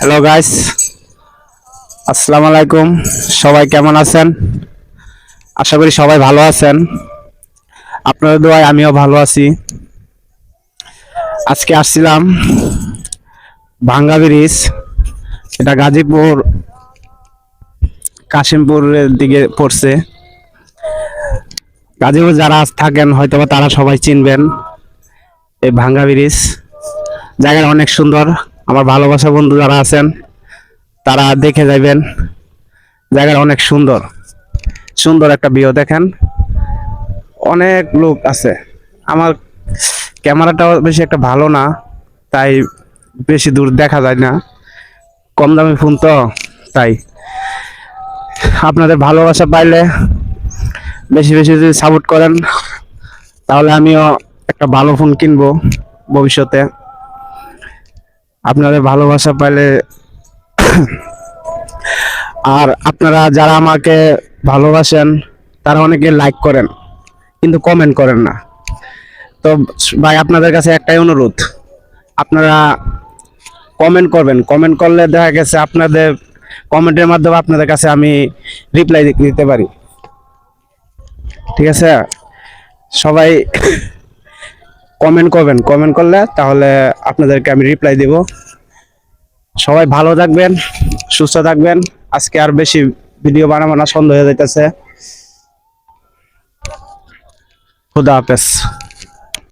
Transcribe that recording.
Hello guys আসসালামু আলাইকুম সবাই কেমন আছেন? আশা করি সবাই ভালো আছেন। আপনাদের দোয়ায় আমিও ভালো আছি। আজকে আসছিলাম ভাঙ্গা ব্রিজ, এটা গাজীপুর, কাশিমপুরের দিকে পড়ছে। গাজীপুর যারা থাকেন হয়তো তারা সবাই চিনবেন এই ভাঙ্গা ব্রিজ। জায়গাটা অনেক সুন্দর। আমার ভালোবাসা বন্ধু যারা আছেন, তারা দেখে যাবেন জায়গাটা অনেক সুন্দর। সুন্দর একটা ভিউ দেখেন। অনেক লোক আছে। আমার ক্যামেরাটাও বেশি একটা ভালো না, তাই বেশি দূর দেখা যায় না। কম দামি ফোন তো, তাই। আপনাদের ভালোবাসা পাইলে বেশি বেশি যদি সাপোর্ট করেন, তাহলে আমিও একটা ভালো ফোন কিনবো ভবিষ্যতে। আপনাদের ভালোবাসা পাইলে আর আপনারা যারা আমাকে ভালোবাসেন, তারা অনেকে লাইক করেন, কিন্তু কমেন্ট করেন না। তো ভাই, আপনাদের কাছে একটাই অনুরোধ, আপনারা কমেন্ট করবেন। কমেন্ট করলে দেখা গেছে আপনাদের কমেন্টের মাধ্যমে আপনাদের কাছে আমি রিপ্লাই দিতে পারি। ঠিক আছে? সবাই কমেন্ট করবেন কমেন্ট করলে তাহলে আপনাদেরকে আমি রিপ্লাই দেব। সবাই ভালো থাকবেন, সুস্থ থাকবেন। আজকে আর বেশি ভিডিও বানাবো না, সন্দেহ হয়ে যাইতেছে। খুদা হাফেজ।